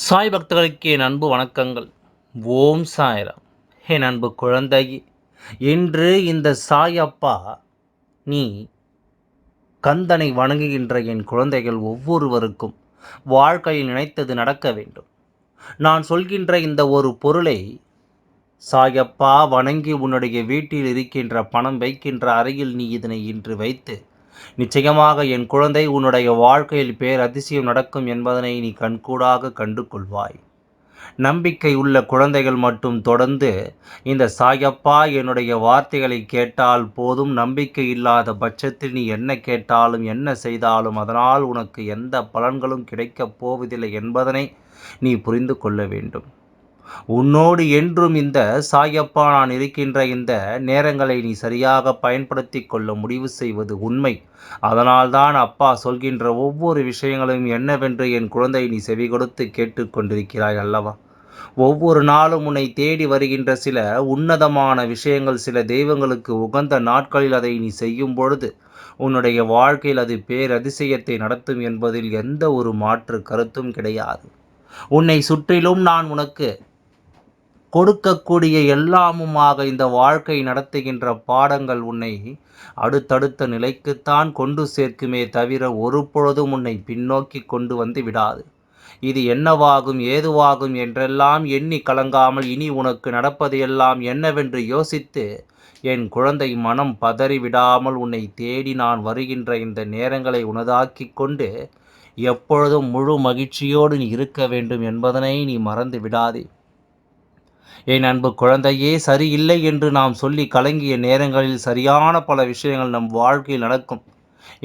சாய் பக்தர்களுக்கு என் அன்பு வணக்கங்கள். ஓம் சாய்ராம். என் அன்பு குழந்தை இன்று இந்த சாய் அப்பா நீ கந்தனை வணங்குகின்ற என் குழந்தைகள் ஒவ்வொருவருக்கும் வாழ்க்கையில் நினைத்தது நடக்க வேண்டும். நான் சொல்கின்ற இந்த ஒரு பொருளை சாயப்பா வணங்கி உன்னுடைய வீட்டில் இருக்கின்ற பணம் வைக்கின்ற அறையில் நீ இதனை இன்று வைத்து நிச்சயமாக என் குழந்தை உன்னுடைய வாழ்க்கையில் பேர் அதிசயம் நடக்கும் என்பதனை நீ கண்கூடாக கண்டு கொள்வாய் நம்பிக்கை உள்ள குழந்தைகள் மட்டும் தொடர்ந்து இந்த சாயப்பா என்னுடைய வார்த்தைகளை கேட்டால் போதும் நம்பிக்கை இல்லாத பட்சத்தில் நீ என்ன கேட்டாலும் என்ன செய்தாலும் அதனால் உனக்கு எந்த பலன்களும் கிடைக்கப் போவதில்லை என்பதனை நீ புரிந்து கொள்ள வேண்டும். உன்னோடு என்றும் இந்த சாயப்பா நான் இருக்கின்ற இந்த நேரங்களை நீ சரியாக பயன்படுத்தி கொள்ள முடிவு செய்வது உண்மை. அதனால்தான் அப்பா சொல்கின்ற ஒவ்வொரு விஷயங்களையும் என்னவென்று என் குழந்தை நீ செவி கொடுத்து கேட்டுக்கொண்டிருக்கிறாய் அல்லவா? ஒவ்வொரு நாளும் உன்னை தேடி வருகின்ற சில உன்னதமான விஷயங்கள் சில தெய்வங்களுக்கு உகந்த நாட்களில் அதை நீ செய்யும் பொழுது உன்னுடைய வாழ்க்கையில் அது பேரதிசயத்தை நடத்தும் என்பதில் எந்த ஒரு மாற்று கருத்தும் கிடையாது. உன்னை சுற்றிலும் நான் உனக்கு கொடுக்கக்கூடிய எல்லாமுமாக இந்த வாழ்க்கை நடத்துகின்ற பாடங்கள் உன்னை அடுத்தடுத்த நிலைக்குத்தான் கொண்டு சேர்க்குமே தவிர ஒரு பொழுதும் உன்னை பின்னோக்கி கொண்டு வந்து விடாது. இது என்னவாகும் ஏதுவாகும் என்றெல்லாம் எண்ணி கலங்காமல் இனி உனக்கு நடப்பதையெல்லாம் என்னவென்று யோசித்து என் குழந்தை மனம் பதறிவிடாமல் உன்னை தேடி நான் வருகின்ற இந்த நேரங்களை உனதாக்கி கொண்டு எப்பொழுதும் முழு மகிழ்ச்சியோடு நீ இருக்க வேண்டும் என்பதனை நீ மறந்து விடாதே. என் அன்பு குழந்தையே சரியில்லை என்று நாம் சொல்லி கலங்கிய நேரங்களில் சரியான பல விஷயங்கள் நம் வாழ்க்கையில் நடக்கும்.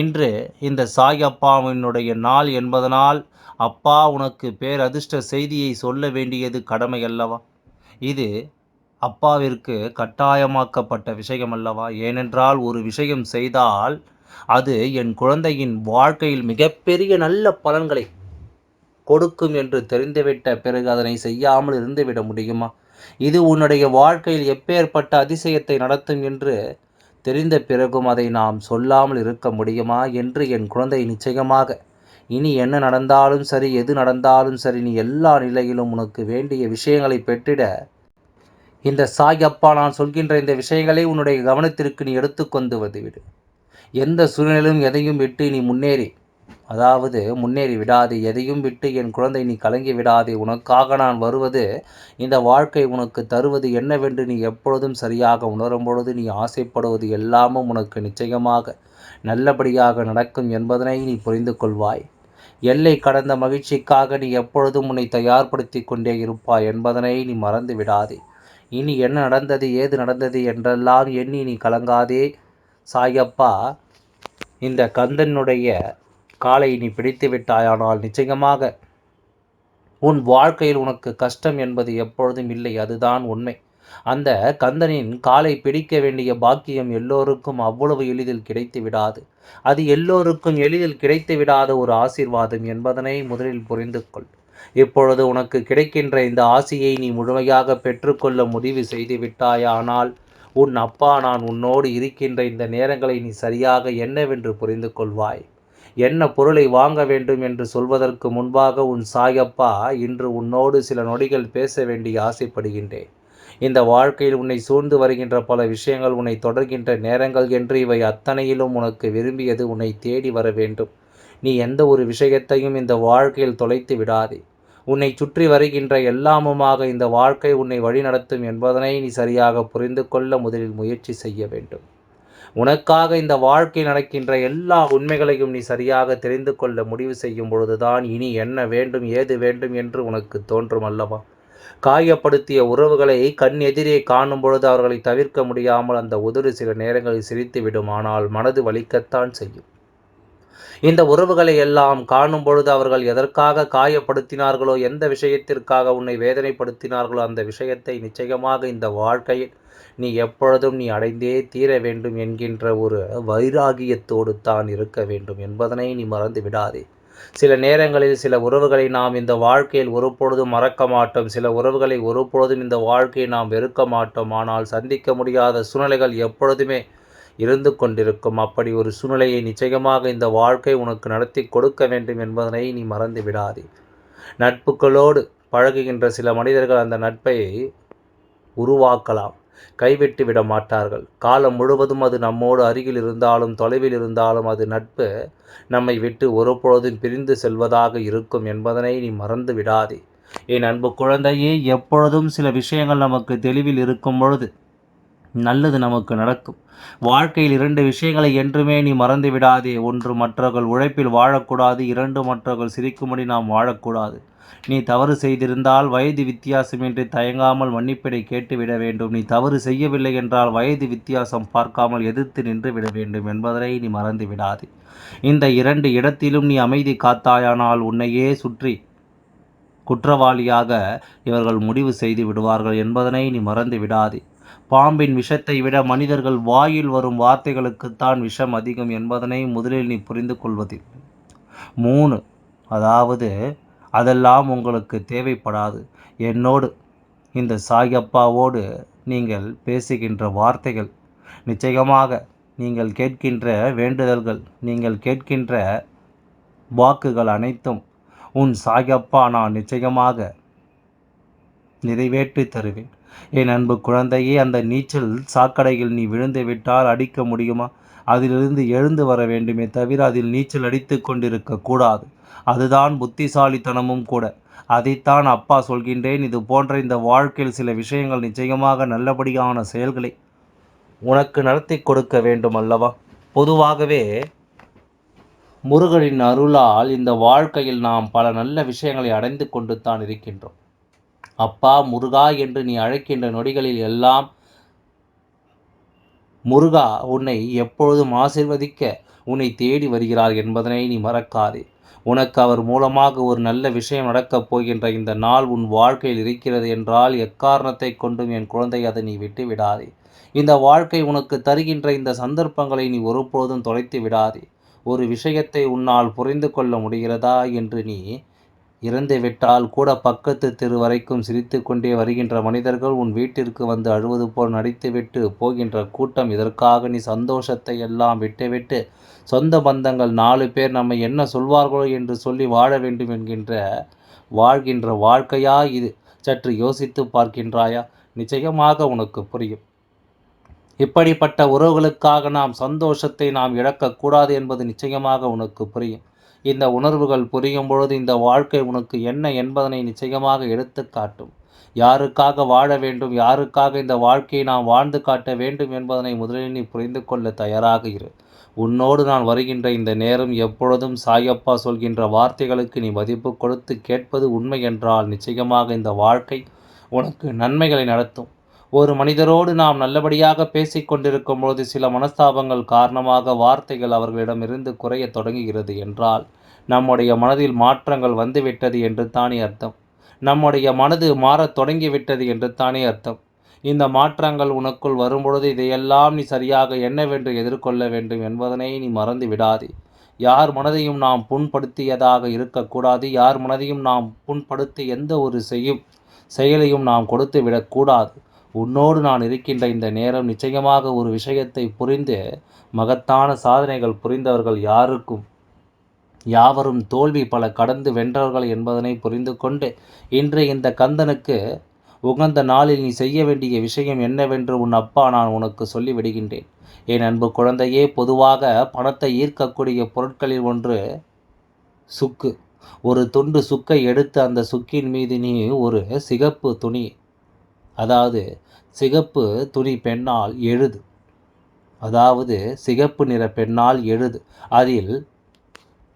இன்று இந்த சாய் அப்பாவினுடைய நாள் என்பதனால் அப்பா உனக்கு பேரதிர்ஷ்ட செய்தியை சொல்ல வேண்டியது கடமை அல்லவா? இது அப்பாவிற்கு கட்டாயமாக்கப்பட்ட விஷயம் அல்லவா? ஏனென்றால் ஒரு விஷயம் செய்தால் அது என் குழந்தையின் வாழ்க்கையில் மிகப்பெரிய நல்ல பலன்களை கொடுக்கும் என்று தெரிந்துவிட்ட பிறகு அதனை செய்யாமல் இருந்துவிட முடியுமா? இது உன்னுடைய வாழ்க்கையில் எப்பேற்பட்ட அதிசயத்தை நடத்தும் என்று தெரிந்த பிறகும் அதை நாம் சொல்லாமல் இருக்க முடியுமா என்று என் குழந்தை நிச்சயமாக இனி என்ன நடந்தாலும் சரி எது நடந்தாலும் சரி நீ எல்லா நிலையிலும் உனக்கு வேண்டிய விஷயங்களை பெற்றிட. இந்த சாய் அப்பா நான் சொல்கின்ற இந்த விஷயங்களை உன்னுடைய கவனத்திற்கு நீ எடுத்துக்கொண்டு வந்துவிடு எந்த சூழ்நிலையும் எதையும் விட்டு நீ முன்னேறி அதாவது முன்னேறி விடாதே எதையும் விட்டு என் குழந்தை நீ கலங்கி விடாதே உனக்காக நான் வருவது இந்த வாழ்க்கை உனக்கு தருவது என்னவென்று நீ எப்பொழுதும் சரியாக உணரும் பொழுது நீ ஆசைப்படுவது எல்லாமும் உனக்கு நிச்சயமாக நல்லபடியாக நடக்கும் என்பதனை நீ புரிந்து கொள்வாய். எல்லை கடந்த மகிழ்ச்சிக்காக நீ எப்பொழுதும் உன்னை தயார்படுத்தி கொண்டே இருப்பாய் என்பதனை நீ மறந்து விடாதே. இனி என்ன நடந்தது ஏது நடந்தது என்றெல்லாம் எண்ணி நீ கலங்காதே. சாயப்பா இந்த கந்தனுடைய காலை நீ பிடித்து விட்டாயானால் நிச்சயமாக உன் வாழ்க்கையில் உனக்கு கஷ்டம் என்பது எப்பொழுதும் இல்லை அதுதான் உண்மை. அந்த கந்தனின் காலை பிடிக்க வேண்டிய பாக்கியம் எல்லோருக்கும் அவ்வளவு எளிதில் கிடைத்து விடாது. அது எல்லோருக்கும் எளிதில் கிடைத்து விடாத ஒரு ஆசீர்வாதம் என்பதனை முதலில் புரிந்து கொள். இப்பொழுது உனக்கு கிடைக்கின்ற இந்த ஆசையை நீ முழுமையாக பெற்றுக்கொள்ள முடிவு செய்து விட்டாயானால் உன் அப்பா நான் உன்னோடு இருக்கின்ற இந்த நேரங்களை நீ சரியாக என்னவென்று புரிந்து கொள்வாய். என்ன பொருளை வாங்க வேண்டும் என்று சொல்வதற்கு முன்பாக உன் சாயப்பா இன்று உன்னோடு சில நொடிகள் பேச வேண்டி ஆசைப்படுகின்றேன். இந்த வாழ்க்கையில் உன்னை சூழ்ந்து வருகின்ற பல விஷயங்கள் உன்னை தொடர்கின்ற நேரங்கள் என்று இவை அத்தனையிலும் உனக்கு விரும்பியது உன்னை தேடி வர வேண்டும். நீ எந்த ஒரு விஷயத்தையும் இந்த வாழ்க்கையில் தொலைத்து விடாதே. உன்னை சுற்றி வருகின்ற எல்லாமுமாக இந்த வாழ்க்கை உன்னை வழிநடத்தும் என்பதனை நீ சரியாக புரிந்து கொள்ள முதலில் முயற்சி செய்ய வேண்டும். உனக்காக இந்த வாழ்க்கை நடக்கின்ற எல்லா உண்மைகளையும் நீ சரியாக தெரிந்து கொள்ள முடிவு செய்யும் பொழுதுதான் இனி என்ன வேண்டும் ஏது வேண்டும் என்று உனக்கு தோன்றும் அல்லவா? காயப்படுத்திய உறவுகளை கண் எதிரே காணும் பொழுது அவர்களை தவிர்க்க முடியாமல் அந்த உதடு சில நேரங்களில் சிரித்து விடும். ஆனால் மனது வலிக்கத்தான் செய்யும். இந்த உறவுகளை எல்லாம் காணும் பொழுது அவர்கள் எதற்காக காயப்படுத்தினார்களோ எந்த விஷயத்திற்காக உன்னை வேதனைப்படுத்தினார்களோ அந்த விஷயத்தை நிச்சயமாக இந்த வாழ்க்கையில் நீ எப்பொழுதும் நீ அடைந்தே தீர வேண்டும் என்கின்ற ஒரு வைராகியத்தோடு தான் இருக்க வேண்டும் என்பதனை நீ மறந்து விடாதே. சில நேரங்களில் சில உறவுகளை நாம் இந்த வாழ்க்கையில் ஒருபொழுதும் மறக்க மாட்டோம். சில உறவுகளை ஒருபொழுதும் இந்த வாழ்க்கையை நாம் வெறுக்க மாட்டோம். ஆனால் சந்திக்க முடியாத சூழ்நிலைகள் எப்பொழுதுமே இருந்து கொண்டிருக்கும். அப்படி ஒரு சூழ்நிலையை நிச்சயமாக இந்த வாழ்க்கை உனக்கு நடத்தி கொடுக்க வேண்டும் என்பதனை நீ மறந்து விடாதே. நட்புகளோடு பழகுகின்ற சில மனிதர்கள் அந்த நட்பை உருவாக்கலாம். கைவிட்டு விட மாட்டார்கள். காலம் முழுவதும் அது நம்மோடு அருகில் இருந்தாலும் தொலைவில் இருந்தாலும் அது நட்பு நம்மை விட்டு ஒருபொழுதும் பிரிந்து செல்வதாக இருக்கும் என்பதனை நீ மறந்து விடாதே என் அன்பு குழந்தையே எப்பொழுதும் சில விஷயங்கள் நமக்கு தெளிவில் இருக்கும் பொழுது நல்லது நமக்கு நடக்கும். வாழ்க்கையில் இரண்டு விஷயங்களை என்றுமே நீ மறந்து விடாதே. ஒன்று மற்றவர்கள் உழைப்பில் வாழக்கூடாது. இரண்டு மற்றவர்கள் சிரிக்கும்படி நாம் வாழக்கூடாது. நீ தவறு செய்திருந்தால் வயது வித்தியாசமின்றி தயங்காமல் மன்னிப்பிடை கேட்டுவிட வேண்டும். நீ தவறு செய்யவில்லை என்றால் வயது வித்தியாசம் பார்க்காமல் எதிர்த்து நின்று விட வேண்டும் என்பதனை நீ மறந்து விடாதே. இந்த இரண்டு இடத்திலும் நீ அமைதி காத்தாயானால் உன்னையே சுற்றி குற்றவாளியாக இவர்கள் முடிவு செய்து விடுவார்கள் என்பதனை நீ மறந்து விடாதே. பாம்பின் விஷத்தை விட மனிதர்கள் வாயில் வரும் வார்த்தைகளுக்குத்தான் விஷம் அதிகம் என்பதனை முதலில் நீ புரிந்து கொள்வதில்லை மூணு அதாவது அதெல்லாம் உங்களுக்கு தேவைப்படாது. என்னோடு இந்த சாயப்பாவோடு நீங்கள் பேசுகின்ற வார்த்தைகள் நிச்சயமாக நீங்கள் கேட்கின்ற வேண்டுதல்கள் நீங்கள் கேட்கின்ற வாக்குகள் அனைத்தும் உன் சாயப்பா நான் நிச்சயமாக நிறைவேற்றி தருவேன். என் அன்பு குழந்தையே அந்த நீச்சல் சாக்கடையில் நீ விழுந்து விட்டால் அடிக்க முடியுமா? அதிலிருந்து எழுந்து வர வேண்டுமே தவிர அதில் நீச்சல் அடித்து கொண்டிருக்க கூடாது. அதுதான் புத்திசாலித்தனமும் கூட. அதைத்தான் அப்பா சொல்கின்றேன். இது போன்ற இந்த வாழ்க்கையில் சில விஷயங்கள் நிச்சயமாக நல்லபடியான செயல்களை உனக்கு நடத்தி கொடுக்க வேண்டும் அல்லவா? பொதுவாகவே முருகனின் அருளால் இந்த வாழ்க்கையில் நாம் பல நல்ல விஷயங்களை அடைந்து கொண்டு தான் இருக்கின்றோம். அப்பா முருகா என்று நீ அழைக்கின்ற நொடிகளில் எல்லாம் முருகா உன்னை எப்பொழுதும் ஆசிர்வதிக்க உன்னை தேடி வருகிறார் என்பதனை நீ மறக்காதே. உனக்கு அவர் மூலமாக ஒரு நல்ல விஷயம் நடக்கப் போகின்ற இந்த நாள் உன் வாழ்க்கையில் இருக்கிறது என்றால் எக்காரணத்தை கொண்டும் என் குழந்தை அதை நீ விட்டு விடாதே. இந்த வாழ்க்கை உனக்கு தருகின்ற இந்த சந்தர்ப்பங்களை நீ ஒருபோதும் தொலைத்து விடாதே. ஒரு விஷயத்தை உன்னால் புரிந்து கொள்ள முடிகிறதா என்று நீ இறந்துவிட்டால் கூட பக்கத்து தெரு வரைக்கும் சிரித்து கொண்டே வருகின்ற மனிதர்கள் உன் வீட்டிற்கு வந்து அழுவது போல் நடித்துவிட்டு போகின்ற கூட்டம் இதற்காக நீ சந்தோஷத்தை எல்லாம் விட்டுவிட்டு சொந்த பந்தங்கள் நாலு பேர் நம்மை என்ன சொல்வார்களோ என்று சொல்லி வாழ வேண்டும் என்கின்ற வாழ்கின்ற வாழ்க்கையா இது? சற்று யோசித்து பார்க்கின்றாயா? நிச்சயமாக உனக்கு புரியும். இப்படிப்பட்ட உறவுகளுக்காக நாம் சந்தோஷத்தை நாம் இழக்கக்கூடாது என்பது நிச்சயமாக உனக்கு புரியும். இந்த உணர்வுகள் புரியும் பொழுது இந்த வாழ்க்கை உனக்கு என்ன என்பதனை நிச்சயமாக எடுத்து காட்டும். யாருக்காக வாழ வேண்டும் யாருக்காக இந்த வாழ்க்கையை நாம் வாழ்ந்து காட்ட வேண்டும் என்பதனை முதலில் நீ புரிந்து கொள்ள தயாராக இரு. உன்னோடு நான் வருகின்ற இந்த நேரம் எப்பொழுதும் சாயப்பா சொல்கின்ற வார்த்தைகளுக்கு நீ மதிப்பு கொடுத்து கேட்பது உண்மை என்றால் நிச்சயமாக இந்த வாழ்க்கை உனக்கு நன்மைகளை நடத்தும். ஒரு மனிதரோடு நாம் நல்லபடியாக பேசிக்கொண்டிருக்கும் பொழுது சில மனஸ்தாபங்கள் காரணமாக வார்த்தைகள் அவர்களிடமிருந்து குறைய தொடங்குகிறது என்றால் நம்முடைய மனதில் மாற்றங்கள் வந்துவிட்டது என்று தானே அர்த்தம். நம்முடைய மனது மாறத் தொடங்கிவிட்டது என்று தானே அர்த்தம். இந்த மாற்றங்கள் உனக்குள் வரும்பொழுது இதையெல்லாம் நீ சரியாக என்னவென்று எதிர்கொள்ள வேண்டும் என்பதனை நீ மறந்து விடாதே. யார் மனதையும் நாம் புண்படுத்தியதாக இருக்கக்கூடாது. யார் மனதையும் நாம் புண்படுத்தி எந்த ஒரு செய்யும் செயலையும் நாம் கொடுத்து விடக்கூடாது. உன்னோடு நான் இருக்கின்ற இந்த நேரம் நிச்சயமாக ஒரு விஷயத்தை புரிந்து மகத்தான சாதனைகள் புரிந்தவர்கள் யாருக்கும்? யாவரும் தோல்வி பல கடந்து வென்றவர்கள் என்பதனை புரிந்து கொண்டு இன்று இந்த கந்தனுக்கு உகந்த நாளில் நீ செய்ய வேண்டிய விஷயம் என்னவென்று உன் அப்பா நான் உனக்கு சொல்லிவிடுகின்றேன் என் அன்பு குழந்தையே பொதுவாக பணத்தை ஈர்க்கக்கூடிய பொருட்களில் ஒன்று சுக்கு. ஒரு துண்டு சுக்கை எடுத்து அந்த சுக்கின் மீது நீ ஒரு சிகப்பு துணி அதாவது சிகப்பு துணி பெண்ணால் எழுது. அதாவது சிகப்பு நிற பெண்ணால் எழுது. அதில்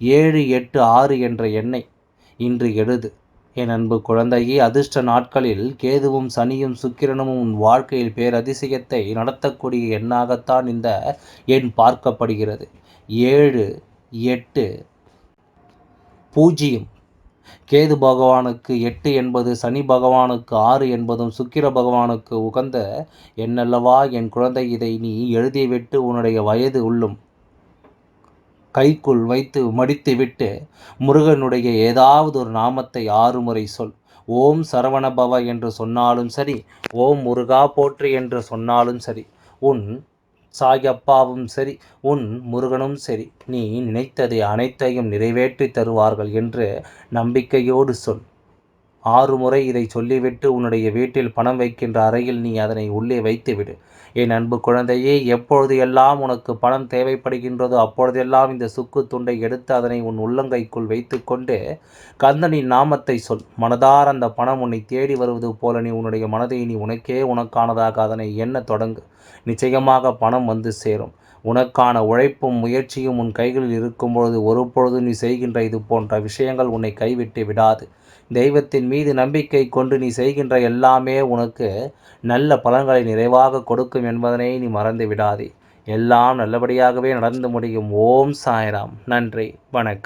ஏழு எட்டு ஆறு என்ற எண்ணை இன்று எழுது. என் அன்பு குழந்தையே அதிர்ஷ்ட நாட்களில் கேதுவும் சனியும் சுக்கிரனும் உன் வாழ்க்கையில் பேரதிசயத்தை நடத்தக்கூடிய எண்ணாகத்தான் இந்த எண் பார்க்கப்படுகிறது. ஏழு எட்டு பூஜ்ஜியம். கேது பகவானுக்கு எட்டு என்பது சனி பகவானுக்கு ஆறு என்பதும் சுக்கிர பகவானுக்கு உகந்த என்னல்லவா என் குழந்தை இதை நீ எழுதிவிட்டு உன்னுடைய வயது உள்ளும் கைக்குள் வைத்து மடித்துவிட்டு முருகனுடைய ஏதாவது ஒரு நாமத்தை ஆறு முறை சொல். ஓம் சரவணபவ என்று சொன்னாலும் சரி ஓம் முருகா போற்று என்று சொன்னாலும் சரி உன் சாயப்பாவும் சரி உன் முருகனும் சரி நீ நினைத்ததை அனைத்தையும் நிறைவேற்றி தருவார்கள் என்று நம்பிக்கையோடு சொல். ஆறு முறை இதை சொல்லிவிட்டு உன்னுடைய வீட்டில் பணம் வைக்கின்ற அறையில் நீ அதனை உள்ளே வைத்துவிடு. என் அன்பு குழந்தையே எப்பொழுது எல்லாம் உனக்கு பணம் தேவைப்படுகின்றதோ அப்பொழுதெல்லாம் இந்த சுக்கு துண்டை எடுத்து அதனை உன் உள்ளங்கைக்குள் வைத்துக்கொண்டு கந்தனின் நாமத்தை சொல். மனதார் அந்த பணம் உன்னை தேடி வருவது போல நீ உன்னுடைய மனதை நீ உனக்கே உனக்கானதாக அதனை எண்ண தொடங்கு. நிச்சயமாக பணம் வந்து சேரும். உனக்கான உழைப்பும் முயற்சியும் உன் கைகளில் இருக்கும்பொழுது ஒரு பொழுது நீ செய்கின்ற இது போன்ற விஷயங்கள் உன்னை கைவிட்டு விடாது. தெய்வத்தின் மீது நம்பிக்கை கொண்டு நீ செய்கின்ற எல்லாமே உனக்கு நல்ல பலன்களை நிறைவாக கொடுக்கும் என்பதனை நீ மறந்து விடாதே எல்லாம் நல்லபடியாகவே நடந்து முடியும். ஓம் சாய்ராம். நன்றி. வணக்கம்.